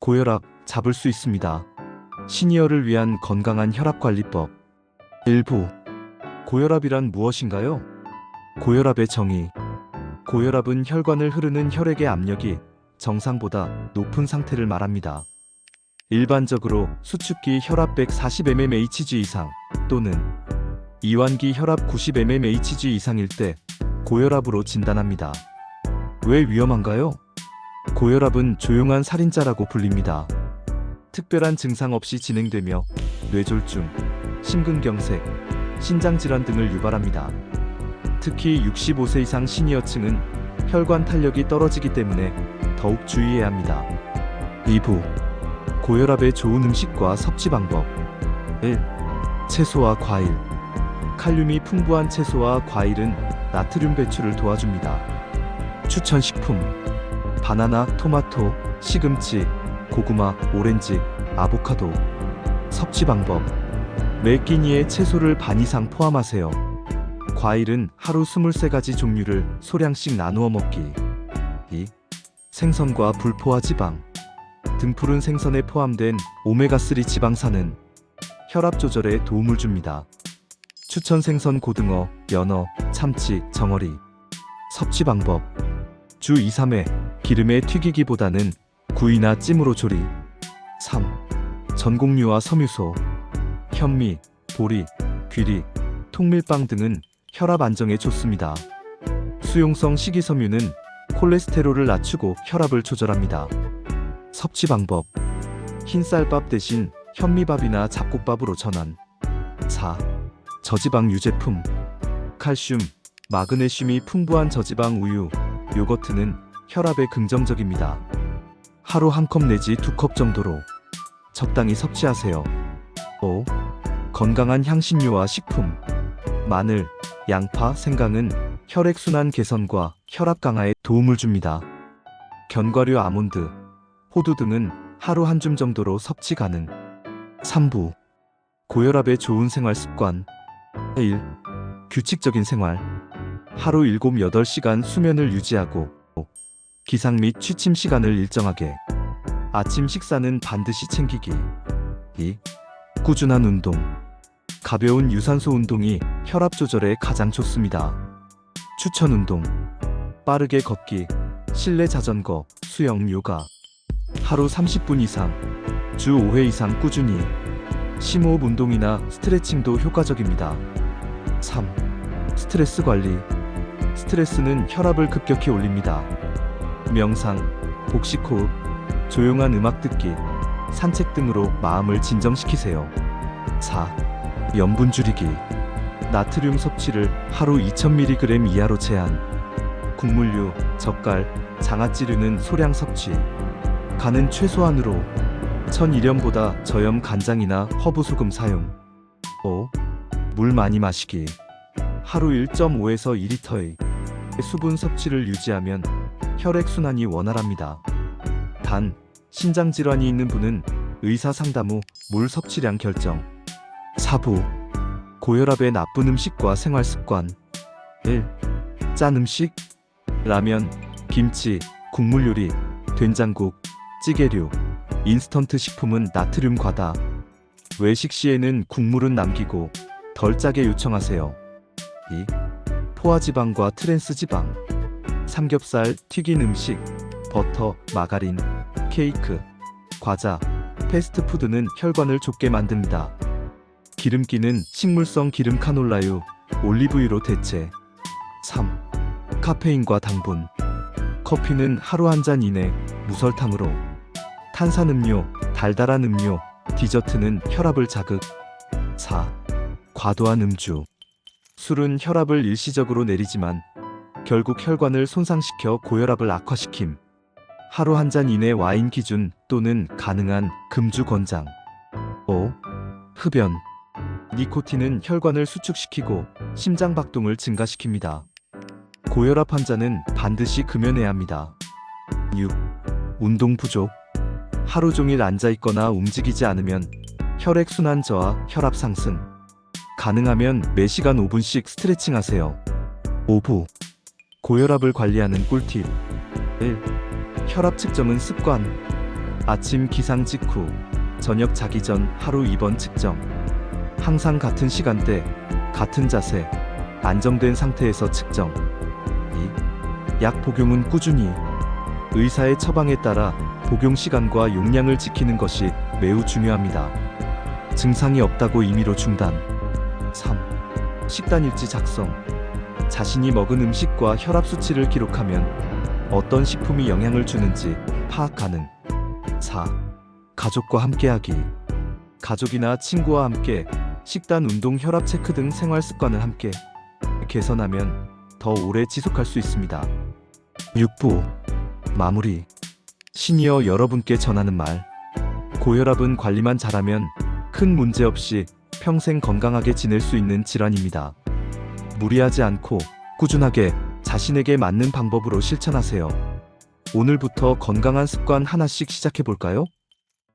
고혈압 잡을 수 있습니다. 시니어를 위한 건강한 혈압관리법. 일부 고혈압이란 무엇인가요? 고혈압의 정의. 고혈압은 혈관을 흐르는 혈액의 압력이 정상보다 높은 상태를 말합니다. 일반적으로 수축기 혈압 140mmHg 이상 또는 이완기 혈압 90mmHg 이상일 때 고혈압으로 진단합니다. 왜 위험한가요? 고혈압은 조용한 살인자라고 불립니다. 특별한 증상 없이 진행되며 뇌졸중, 심근경색, 신장질환 등을 유발합니다. 특히 65세 이상 시니어층은 혈관 탄력이 떨어지기 때문에 더욱 주의해야 합니다. 2부 고혈압에 좋은 음식과 섭취 방법 1. 채소와 과일 칼륨이 풍부한 채소와 과일은 나트륨 배출을 도와줍니다. 추천 식품 바나나, 토마토, 시금치, 고구마, 오렌지, 아보카도. 섭취 방법. 매 끼니에 채소를 반 이상 포함하세요. 과일은 하루 23가지 종류를 소량씩 나누어 먹기. 2. 생선과 불포화 지방. 등푸른 생선에 포함된 오메가3 지방산은 혈압 조절에 도움을 줍니다. 추천 생선 고등어, 연어, 참치, 정어리. 섭취 방법. 주 2, 3회 기름에 튀기기보다는 구이나 찜으로 조리 3. 전곡류와 섬유소 현미, 보리, 귀리, 통밀빵 등은 혈압 안정에 좋습니다. 수용성 식이섬유는 콜레스테롤을 낮추고 혈압을 조절합니다. 섭취 방법 흰쌀밥 대신 현미밥이나 잡곡밥으로 전환 4. 저지방 유제품 칼슘, 마그네슘이 풍부한 저지방 우유, 요거트는 혈압에 긍정적입니다. 하루 한 컵 내지 두 컵 정도로 적당히 섭취하세요. 5. 건강한 향신료와 식품 마늘, 양파, 생강은 혈액순환 개선과 혈압 강화에 도움을 줍니다. 견과류 아몬드, 호두 등은 하루 한 줌 정도로 섭취 가능. 3부 고혈압에 좋은 생활 습관 1. 규칙적인 생활 하루 7, 8시간 수면을 유지하고 기상 및 취침 시간을 일정하게 아침 식사는 반드시 챙기기 2. 꾸준한 운동 가벼운 유산소 운동이 혈압 조절에 가장 좋습니다. 추천 운동 빠르게 걷기 실내 자전거 수영 요가 하루 30분 이상 주 5회 이상 꾸준히 심호흡 운동이나 스트레칭도 효과적입니다. 3. 스트레스 관리 스트레스는 혈압을 급격히 올립니다. 명상, 복식 호흡, 조용한 음악 듣기, 산책 등으로 마음을 진정시키세요. 4. 염분 줄이기. 나트륨 섭취를 하루 2000mg 이하로 제한. 국물류, 젓갈, 장아찌류는 소량 섭취. 간은 최소한으로. 천일염보다 저염 간장이나 허브 소금 사용. 5. 물 많이 마시기. 하루 1.5에서 2리터의 수분 섭취를 유지하면 혈액 순환이 원활합니다. 단, 신장 질환이 있는 분은 의사 상담 후 물 섭취량 결정. 4부 고혈압의 나쁜 음식과 생활 습관 1. 짠 음식 라면, 김치, 국물 요리, 된장국, 찌개류, 인스턴트 식품은 나트륨 과다. 외식 시에는 국물은 남기고 덜 짜게 요청하세요. 2. 포화지방과 트랜스지방 삼겹살, 튀긴 음식, 버터, 마가린, 케이크, 과자, 패스트푸드는 혈관을 좁게 만듭니다. 기름기는 식물성 기름 카놀라유, 올리브유로 대체. 3. 카페인과 당분. 커피는 하루 한 잔 이내 무설탕으로. 탄산음료, 달달한 음료, 디저트는 혈압을 자극. 4. 과도한 음주. 술은 혈압을 일시적으로 내리지만 결국 혈관을 손상시켜 고혈압을 악화시킴. 하루 한 잔 이내 와인 기준 또는 가능한 금주 권장. 5. 흡연. 니코틴은 혈관을 수축시키고 심장 박동을 증가시킵니다. 고혈압 환자는 반드시 금연해야 합니다. 6. 운동 부족. 하루 종일 앉아 있거나 움직이지 않으면 혈액 순환 저하, 혈압 상승. 가능하면 매시간 5분씩 스트레칭 하세요. 5부. 고혈압을 관리하는 꿀팁. 1. 혈압 측정은 습관. 아침 기상 직후, 저녁 자기 전 하루 2번 측정. 항상 같은 시간대, 같은 자세, 안정된 상태에서 측정. 2. 약 복용은 꾸준히. 의사의 처방에 따라 복용 시간과 용량을 지키는 것이 매우 중요합니다. 증상이 없다고 임의로 중단. 3. 식단 일지 작성. 자신이 먹은 음식과 혈압 수치를 기록하면 어떤 식품이 영향을 주는지 파악 가능. 4. 가족과 함께하기. 가족이나 친구와 함께 식단, 운동, 혈압 체크 등 생활 습관을 함께 개선하면 더 오래 지속할 수 있습니다. 6부 마무리 시니어 여러분께 전하는 말 고혈압은 관리만 잘하면 큰 문제 없이 평생 건강하게 지낼 수 있는 질환입니다. 무리하지 않고 꾸준하게 자신에게 맞는 방법으로 실천하세요. 오늘부터 건강한 습관 하나씩 시작해 볼까요?